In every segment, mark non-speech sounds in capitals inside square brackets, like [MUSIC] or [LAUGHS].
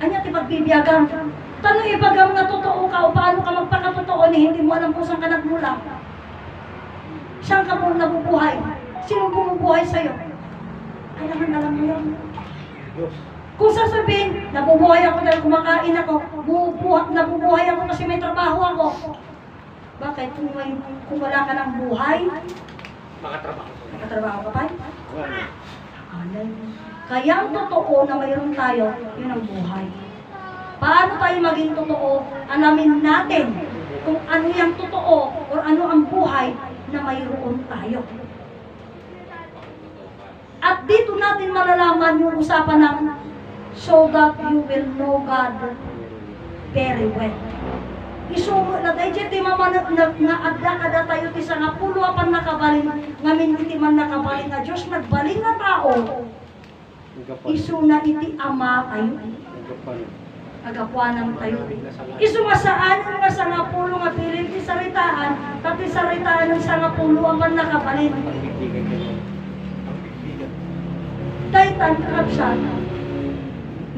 Anya ti pagbibiyagan. Tanong ibagam nga totoo ka o paano ka magpakatotoo ni hindi mo alam kung saan ka nagmula. Saan ka mo nabubuhay? Sino bumubuhay sa'yo? Kailangan alam mo yun. Kung sasabihin, nabubuhay ako dahil kumakain ako, bubuhat, nabubuhay ako kasi may trabaho ako. Bakit? Kung, may, kung wala ka ng buhay, Makatrabaho. nakatrabaho ka pa? Wala. Alay. Kaya ang totoo na mayroon tayo, yun ang buhay. Paano tayo maging totoo? Alamin natin kung ano yung totoo o ano ang buhay na mayroon tayo. At dito natin malalaman yung usapan ng so that you will know God very well. Isumo na tayo, di mama na, na, adda kada tayo ti sa nga pulo apan nakabalin, ngamin iti man nakabalin nga Diyos, nagbalin nga tao, Nagapan. isu na iti ama tayo, agapuanan tayo. Isu nga saan nga sa nga pulo nga pilit ti saritaan, tapi saritaan ng sa nga pulo apan nakabalin. Pagbibigan kayo. Pagbibigan. Daytan karapsan,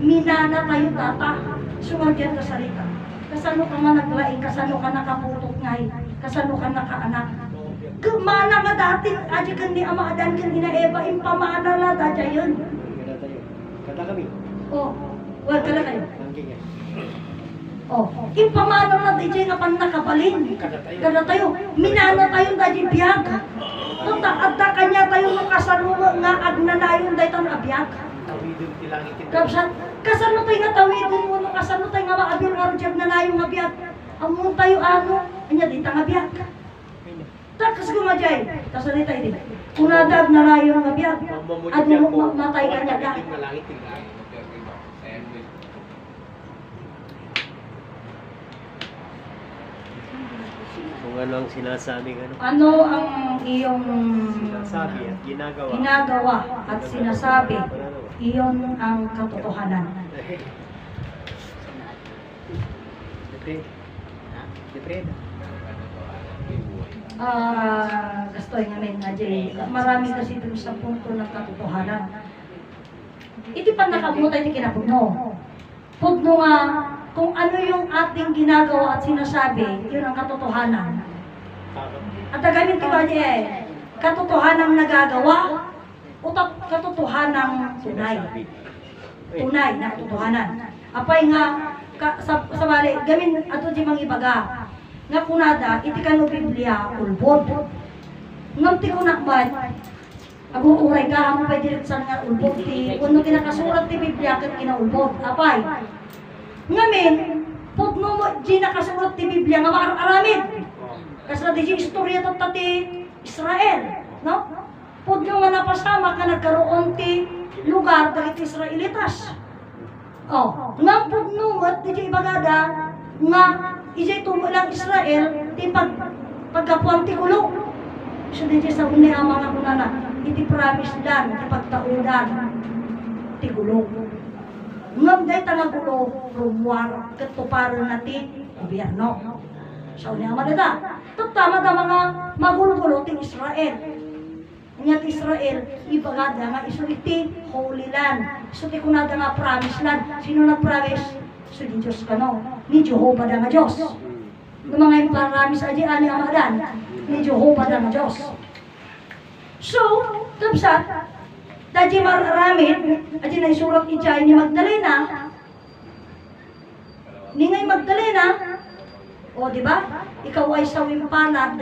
minana tayo tata, sumagyan ka salita. Kasano ka nga naglaing, kasano ka nakaputok ngay, kasano ka nakaanak. Kumana nga dati, aja kan ni ama adan kan ina Eva, impamana la dadya yun. Kada tayo. Kada kami. Oh, well, kada kayo. Oh, impamana la dadya nga pan nakabalin. Kada tayo. Minana tayo dadya biyag. Tata, adda kanya tayo nung kasaluwa nga agnanayon abiyag. Tawidin tilangit ito. Kapsan, kasano tayo nga tawidin mo kasano tayo nga maabir nga rujag na layong nga biyag. Amon tayo ano, anya din nga biyag. Takas gumadjay, kasano tayo din. Unadag na layong nga biyag. At matay ka niya da. Kung ano ang sinasabing ano. Ano ang iyong Sinasabi at ginagawa. ginagawa at sinasabi, iyon ang katotohanan. Ah, gusto nga men nga Jay. Marami kasi dun sa punto ng katotohanan. Iti pa nakamutay ti kinapuno. Pudno nga kung ano yung ating ginagawa at sinasabi, yun ang katotohanan. At agamin ti eh, katotohanan nagagawa o katotohanan tunay. Tunay na katotohanan. Apay nga ka, sa, sa bali, gamin ato di mang ibaga. Nga kunada, iti kano Biblia, ulbod. Ngam ti kunakban, Ago uray ka, hamo pa direct sa nga ulbod ti, kuno kinakasurat ti Biblia kat kinaulbod. Apay, ngamin, pudno mo di nakasurat ti Biblia nga maararamid. Kasi di istorya to ti Israel, no? Pudno nga napasama ka nagkaroon ti lugar dagiti Israelitas. Oh, nga pudno mo di ibagada nga ijay tumulang Israel ti pag pagkapuan ti kulong. So di sa uni ang mga kunana, iti promise dan, iti pagtaudan, ti gulong. Ngam day tanga gulo, rumuar, katuparan na ti gobyerno. Sa uni ang mga Tama da mga magulo-gulo ti Israel. Nga ti Israel, ibagada nga iso iti Holy Land. Iso ti kunada nga promise land. Sino nag-promise? So di Diyos ka no. Ni Jehovah da nga Diyos. Yung mga iparamis aji ani amadan ni Jehovah da nga Diyos. So, tapsat, daji maramit, aji na isurat ijay ni Magdalena, ni ngay Magdalena, o di ba? Ikaw ay sawing palad,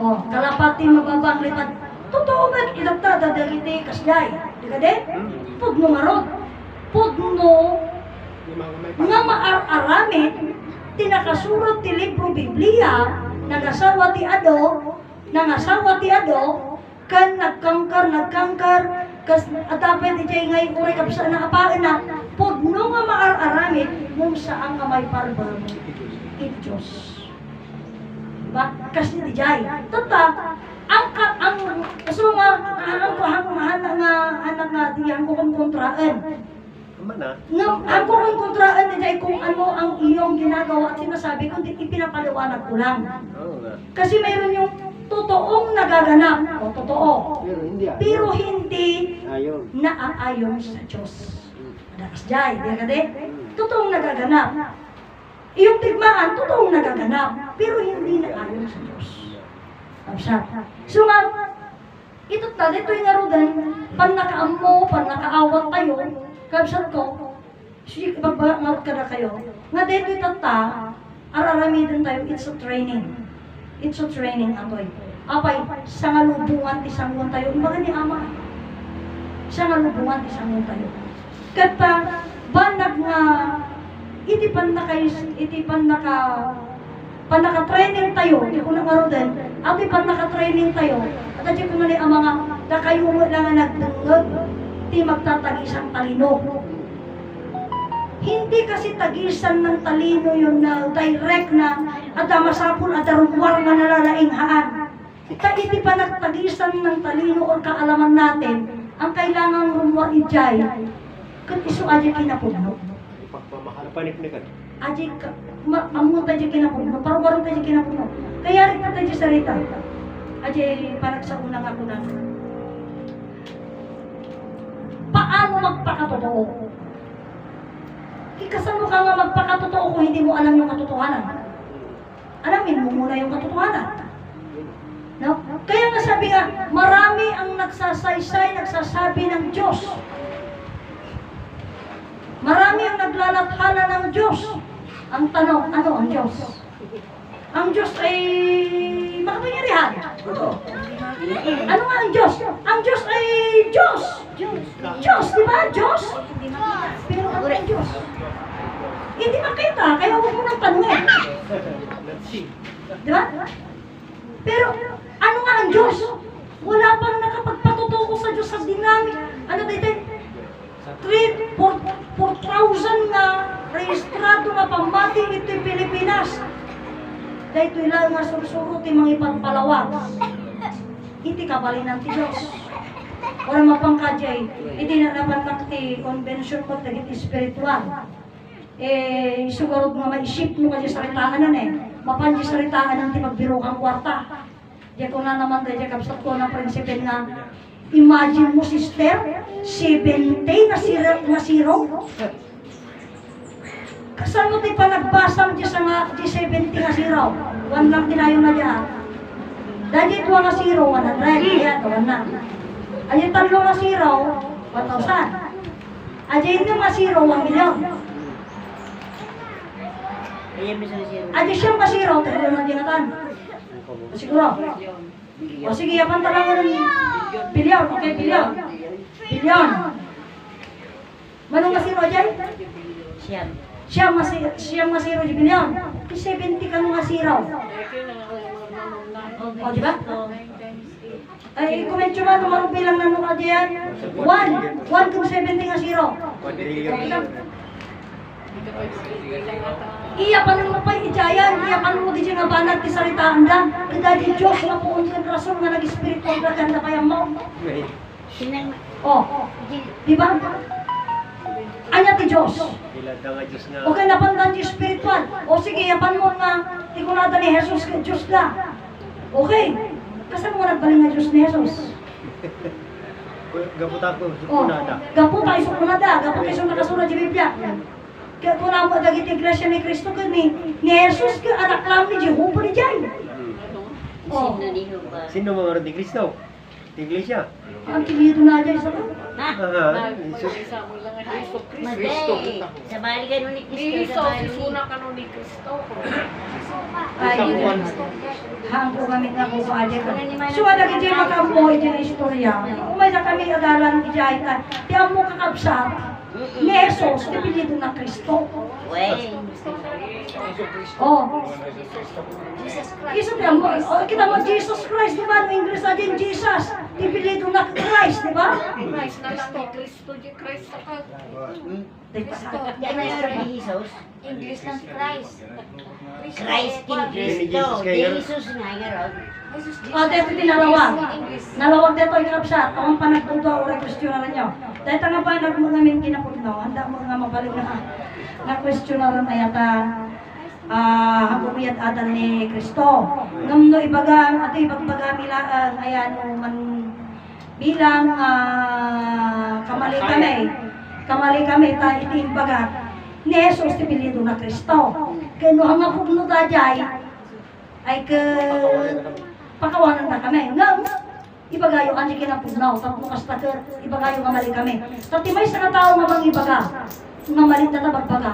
o kalapati mababang lipad. Totoo ba? Ilagta dadagiti kasjay. Di ka de? Pudno nga rod. Nga maaramit, tinakasurat ti libro Biblia, nagasawa ti Ado, nangasawa ti Ado, kan nagkangkar, nagkangkar, kas atapet iti ngay uray kapsa na apaan na, pudno nga maararamit, mung saan nga may parbang it Diyos. Ba, kasi di jay. Tata, ang ka, ang, so nga, ang kuhang mahana nga, anak nga, di ang kukong kontraan. Tama na. Nga, ang kukong kontraan ni Jay kung ano ang iyong ginagawa at sinasabi, kundi ipinapaliwanag ko lang. Kasi mayroon yung totoong nagaganap, o totoo, Pero hindi pero hindi naaayon sa Diyos. Dakas jay, di ka de? Totoong nagaganap. Yung tigmaan, totoong nagaganap. Pero hindi na ayon sa Diyos. Kapsat. So nga, ito ta, dito yung arudan, pan nakaamo, pan nakaawat tayo, kapsat ko, sige, babangat ka na kayo. Nga dito yung ta, araramidan tayo, it's a training. It's a training, atoy. Apay, sa ngalubungan, tisangon tayo. Iba ni ama. Sa ngalubungan, tisangon tayo. Kata, banag nga, iti pan na kayo, iti pan naka, pan naka-training tayo, di ko na marodan, ati pan naka-training tayo, at ati ko na ni ang mga, na kayo lang nga nagdungag, ti magtatagisang talino. Hindi kasi tagisan ng talino yun na direct na at masapon at rumwar nga nalalainghaan. Ta hindi pa nagtagisan ng talino o kaalaman natin, ang kailangan rumwar ijay, kung iso aja kinapugno. Paniknikan. Aji ka, ma, amun tayo kinapugno, parubaron tayo kinapugno. Kaya rin tayo sarita. Aji, parang sa unang ako na. Paano magpakatotoo? Ikasano ka nga magpakatotoo kung hindi mo alam yung katotohanan? Alamin mo muna yung katotohanan. No? Kaya nga sabi nga, marami ang nagsasaysay, nagsasabi ng Diyos. Marami ang naglalathala ng Diyos. Ang tanong, ano ang Diyos? Ang Diyos ay makapangyarihan. Ano nga ang Diyos? Ang Diyos ay Diyos. Diyos, di ba? Diyos. Pero ano ang Diyos? Hindi makita, kaya huwag mo nang tanungin. Di ba? Pero ano nga ang Diyos? Wala pang nakapagpatutuko sa Diyos sa dinamik. Ano dito? 3, 4,000 na rehistrado nga pamati ito Pilipinas. Dahil ito ilang nga sursuro ti mga ipagpalawag. Iti kabalin ng Diyos. Wala mapangkadyay. Iti na naman ng ti convention ko tagit spiritual. Eh, siguro nga maisip mo kasi saritaan na eh. Mapanji saritaan ng ti magbiro kang kwarta. Di ko na naman tayo kapsat ko ng prinsipe nga Imagine mo, sister, 70 na zero, na zero. Kasano tayo pa nagbasa mo sa nga di 70 na zero? One lang tinayo na diyan. Dahil ito nga zero, 100. Yan, one na. Ay, talo nga zero, 1,000. Ay, hindi nga zero, 1 million. Ayan, siyang nga zero, talo na dinatan. Siguro. O sige, yapan talaga ng bilyon. Okay, bilyon. Bilyon. Manong zero dyan? Siya. Siya masi siya masiro di bilyon. Di 70 ka nung masiro. O, di ba? Ay, comment nyo ba tumarong bilang na nung adyan? 1. 1 kung 70 nga zero. Quadrillion. Iya pa nung mapay ijayan, iya pa nung di nga banat ti saritaan da. Kada di Diyos nga po ang rason nga nag-espiritu ang kanda kaya mo. Oh, di ba? Anya ti Diyos. Ilad nga Diyos nga. Okay na pandan di spiritual. O sige, yapan mo nga, tikunada ni Jesus ka Diyos na. Okay. Kasi mo nagbaling nga Diyos ni Jesus. [LAUGHS] Gabot ako. O, Sunada. gapo tayo sa kunada, gapo tayo sa nakasunod di Biblia. Kaya kung na mo dagit iglesia ni Kristo ka ni, ni Jesus ka anak lang ni Jehovah ni Jai. Oh. sino ni ba? Sino mga rin ni Kristo? Iglesia. Ang kinido na dyan sa Ha? Ah, Jesus. Maday. Sa balikan mo ni Cristo. Kristo, Sa balikan sisuna ka nun ni Kristo. ay hangko kami nga kung paali ka. So wala ka dyan makamboy dyan ang istorya. Umay na kami ka. Di ang mo kakabsat ni Jesus, dipilido na Kristo. Wey. Oh. Jesus Christ. mo, oh, kita mo, Jesus Christ, di ba? No English na din, Jesus. Dipilido na Christ, di ba? Christ na lang ni Kristo, di Kristo ka. Yan na yung Jesus. English ng Christ. Christ King Cristo. Jesus nga ngayon. O, dito tinalawag. Nalawag dito yung kapsat. Ang panagpunto o rekwestiyonaran nyo. Dahil nga pa nagmungamin kinapugno. Handa mo nga mabalik na na kwestiyonaran ay ata ah hagumiyat atan ni Kristo. Ngam no ibaga ato ibagbaga milaan ayan no man bilang ah, kamali kami. kamali kami, tayo iti imbaga, ni Jesus ti pilido na Kristo. Kaya no ang apugno dajay, ay ke pakawanan na kami. Nga, ibagayo ang kinapugnaw, tapos kasta ke, ibagayo nga mali kami. Tati may sa tao nga bang ibaga, nga mali na tabagbaga,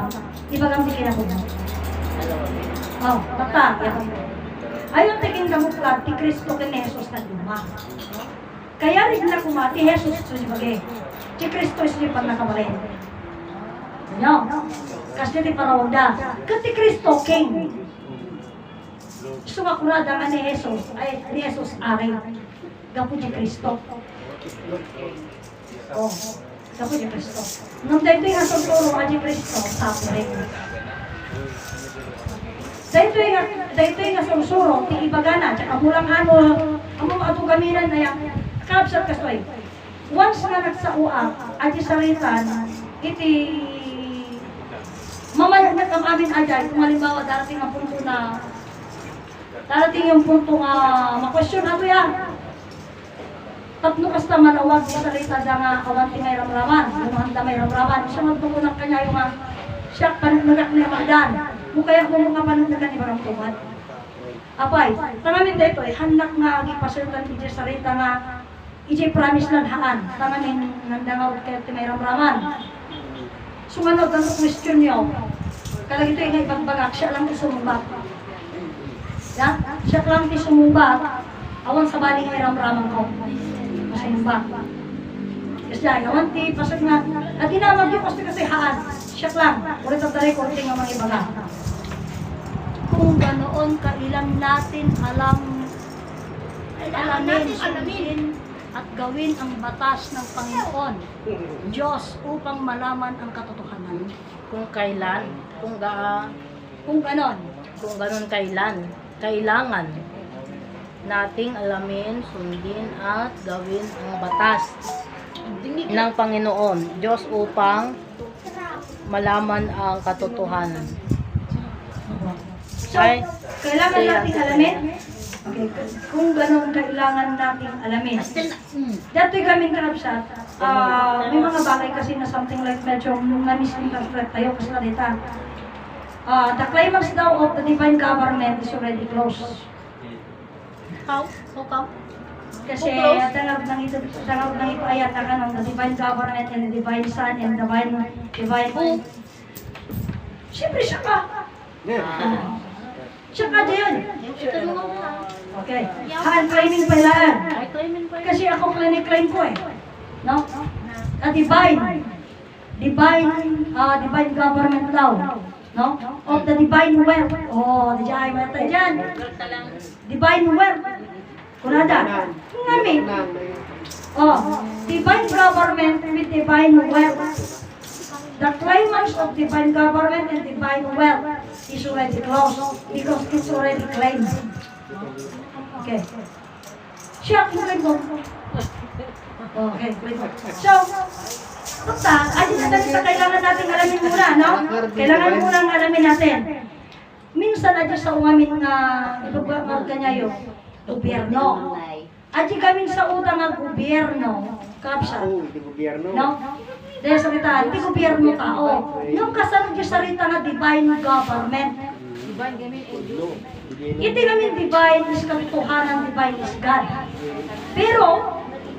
ibagang di kinapugnaw. Oh, tata, yan. Ayon tingin ka muklat, ti Kristo ken Jesus na luma. Kaya rin na kumati, Jesus ito si bagay. Si Kristo is di pa nakabalin. No? Kasi di parawda. Kasi Kristo king. Sumakurada nga ni Jesus, ay ni Jesus ari. Gapo di Kristo. Oh, gapo di Kristo. Nung dito yung asuturo nga di Kristo, suffering. Dahito yung dahito yung asungsuro, ti ibagana, tsaka mulang ano, among ato gaminan na yan, kapsat kastoy. Once nga nagsaua, aji saritan, iti mamalagnat ang amin ajay, kung halimbawa darating ang punto na darating yung punto nga makwestiyon ato yan. Tapno kasta manawag sa salita da nga kawanti may ramraman, lumahanda may ramraman. Siya magtuko ng kanya yung siya panagnak ni Magdan. Kung kaya kung mga panagnagan ni Barang Tumat. Apay, tangamin dito eh, handak nga gipasultan iti sarita nga iti promise lang haan. Tangamin nandangaw kayo ti may ramraman. Sumanod ang question niyo. Kalag ito yung ibagbagak, siya lang ti sumumbak. Ya? Siya lang ti sumumbak. Awan sa baling ay ramraman ko. Sumumbak. Kasi ay, awan ti pasag na. At inamag yung kasi kasi haan. Siya lang. Ulit ang taray ko, tingnan mga ibaga. Kung ganoon kailan natin alam alamin, sundin at gawin ang batas ng Panginoon, Diyos, upang malaman ang katotohanan. Kung kailan, kung ga, Kung ganon, kung ganun kailan, kailangan nating alamin, sundin at gawin ang batas ng Panginoon, Diyos upang malaman ang katotohanan. So, Ay, kailangan natin alamin? Okay, kung gano'n kailangan natin alamin. Dati kami karapsat, ah may mga bagay kasi na something like medyo na-misinterpret tayo kasi salita. Ah, the climax daw of the divine government is already close. How? How come? Kasi tangab nang ito, tangab nang ipaayat ka ng the divine government and the divine son and the divine, divine who? Siyempre siya ka. Siya ka din. Okay. Han claiming pailaan. Ay, claimin pa Kasi ako clinic-claim ko eh. No? A divine. Divine, ah divine government daw. No? Of the divine wealth. Oh, di ay mata dyan. Divine wealth. Kunada. Ngamin. Oh, divine government with divine wealth. The claimants of divine government and divine wealth is already closed because it's already claimed. Okay. Siya, claim mo. Okay, claim mo. So, basta, ayun na sa kailangan natin alamin muna, no? Kailangan muna ang alamin natin. Minsan, adyo sa umamin nga, ibabag kanya yung gobyerno. Adyo kami sa utang ng gobyerno, kapsa. Oo, di gobyerno. No? Dahil salita, hindi gobyerno tao. Yung kasunod yung salita na divine government. Pudlo. Hindi namin divine is katotohanan, divine is God. Pero,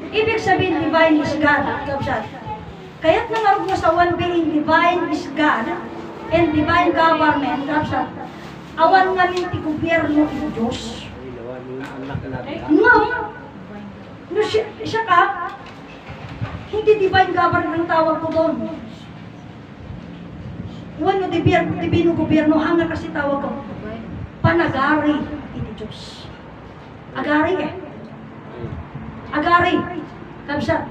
ibig sabihin divine is God. Kapsat. Kaya't nangarap mo sa one being divine is God and divine government, kapsat. Awan namin ti gobyerno iti Diyos. No, no siya, siya ka, hindi divine government ang tawag ko doon. Iwan mo divino, divino gobyerno, hanga kasi tawag ko. Panagari, iti Diyos. Agari eh. Agari. Kamsa.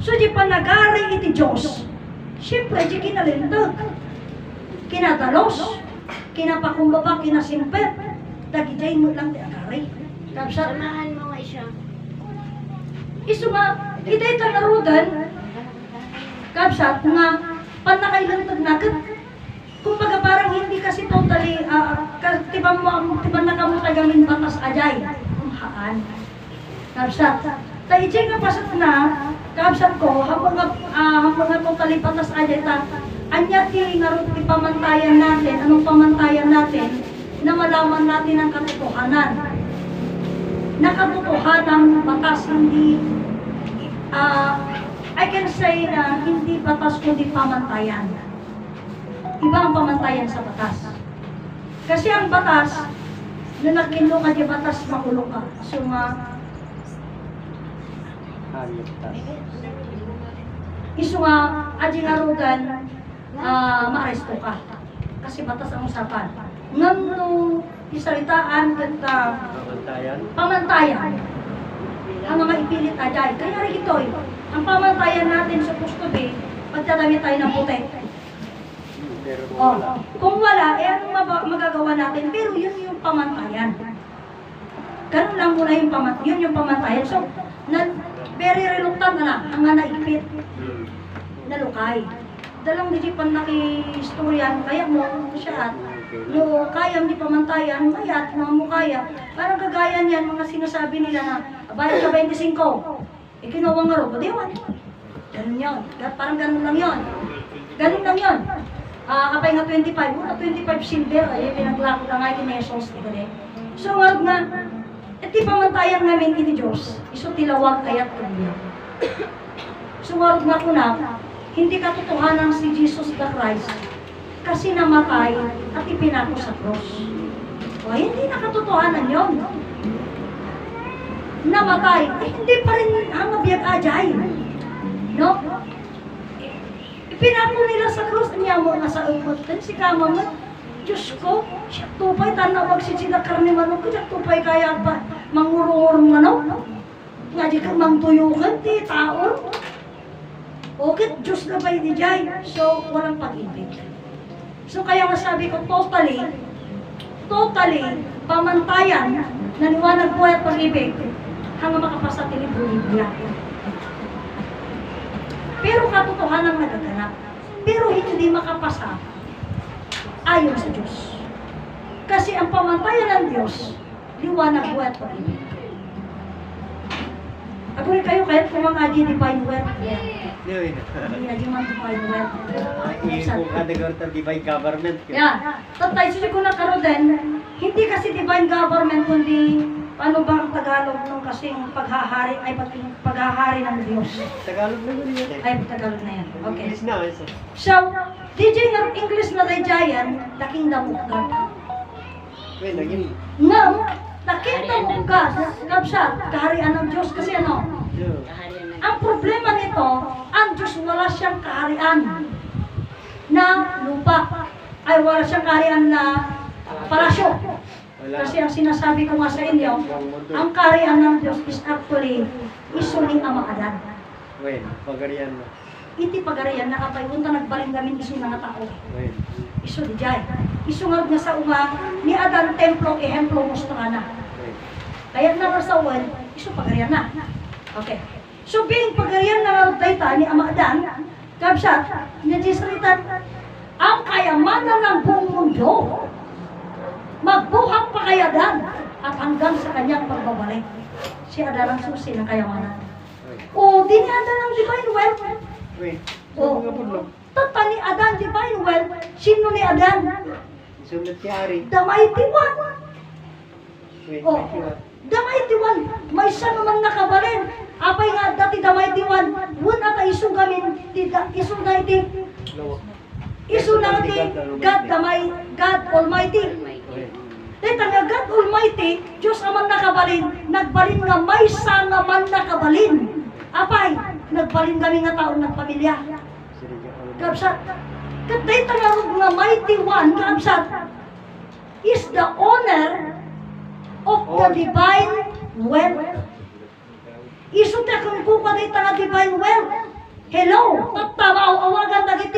So di panagari iti Diyos. Siyempre, di kinalindog. Kinatalos. Kinapakumbaba, kinasimpet. Dagitay mo lang di agari. Kamsa. Samahan mo nga siya. Isu nga, itay tangarudan, kapsat nga, panakailantag nagat. Kumbaga parang hindi kasi totally, ah, uh, tiba mo, tiba na kamo tagamin batas ajay. Kumahaan. Kapsat. Tayo nga pasat na, kabsat ko, habang nga, ah, habang nga kong kalipatas aja ta, anya ti nga ti pamantayan natin, anong pamantayan natin, na malaman natin ang katotohanan. Na katotohanan, batas hindi, ah, I can say na hindi batas kundi pamantayan. Iba ang pamantayan sa batas. Kasi ang batas, na nagkinlo ka di batas, makulong ka. So, Hayop tas. iso nga, aji nga rugan, ah, maaresto ka. Kasi batas ang usapan. Ngam nung isalitaan ganda Pamantayan. pamantayan ang mga ipilit ajay. Kaya rin ito eh, ang pamantayan natin supposed to be, pagdadami tayo ng puti. Pero kung Oh, wala. kung wala, eh anong magagawa natin? Pero yun yung pamantayan. Ganun lang muna yung pamantayan. Yun yung pamantayan. So, na, very reluctant na lang ang nga naigpit Hmm. na lukay. Dalang di pan naki-istoryan, kaya mo siya at no, kaya di pamantayan, kaya at mga mo kaya. Parang kagaya niyan, mga sinasabi nila na, bayad ka 25, ikinawa nga ro, diwan. Ganun yun. Parang ganun lang yun. Ganun lang yun. Ah, kapay nga 25, muna 25 silver, ay pinaglako lang ay kinesos, di ba di? So, nga nga, iti pamantayan namin ini Diyos, iso tilawag kayat kanya. Nga nga ko na, hindi katotohanan si Jesus the Christ kasi namatay at ipinako sa cross. O, hindi na katotohanan yun. Namatay, eh, hindi pa rin ang abiyag ajay. No? Ipinako nila sa cross, niya mo nga sa. Then si kama Diyos ko, siya tupay, tanawag si Sina Karni Manok, siya tupay kaya pa, mangurong manok. Nga di ka mangtuyukan, ti taon. Okay, Diyos na ba ni Jai? So, walang pag-ibig. So, kaya masabi ko, totally, totally, pamantayan, naniwanag po at pag-ibig, hanggang makapasa tinibulibya. Pero katotohanan nagaganap. Pero hindi makapasa ayon sa Diyos. Kasi ang pamantayan ng Diyos, liwanag po at pag-ibig. Ako rin kayo, kahit kung mga di divine wealth. Hindi di man divine wealth. Kung ng divine government. Yeah. Tatay, sige ko na karo din, hindi kasi divine government, kundi paano ba ang Tagalog nung kasing paghahari, ay pag, paghahari ng Diyos. Tagalog naman yun eh. Ay, Tagalog na yan. Okay. English na. isa. So, DJ ng English na the kingdom of God. Wait, naging. Ngam, the kingdom of God, kapsat, kaharian ng Diyos. Kasi ano, ang problema nito, ang Diyos wala siyang kaharian na lupa. Ay, wala siyang kaharian na palasyo. Kasi ang sinasabi ko nga sa inyo, ang kaharian ng Diyos is actually isuling ang mga adan. Wait, pagarian na. Iti pagarian na kapay unta nagbaling gamin isu nga tao. Wait. Isu di jay. Isu nga nga sa uma ni adan templo ehemplo mostrana. Wait. Kaya na sa uwan, isu pagarian na. Okay. So being pagarian na dayta ni ama adan, kabsat, nadisritan, ang kayamanan ng buong mundo, magbuhat pa kay Adan at hanggang sa kanyang pagbabalik. Si Adan ang susi ng kayamanan. O, di ni Adan ang divine wealth. Wait. Oh. Pudlo. Tata ni Adan, divine wealth. Sino ni Adan? Isunod si Ari. Mighty one. Wait, Oh, mighty one. May siya naman nakabalin. Apay nga dati mighty one. Wun ata isu gamin. Di da, isu na iti. Lawak. Isu na iti. God mighty. God Almighty. Dito nga God Almighty, Diyos naman nakabalin, nagbalin nga may nga man nakabalin. Apay, nagbalin kami nga taon ng pamilya. Kapsat, kat dito nga nga mighty one, kapsat, is the owner of the divine wealth. Isu te kung kuka dito nga divine wealth. Hello, tatawa awagan dagiti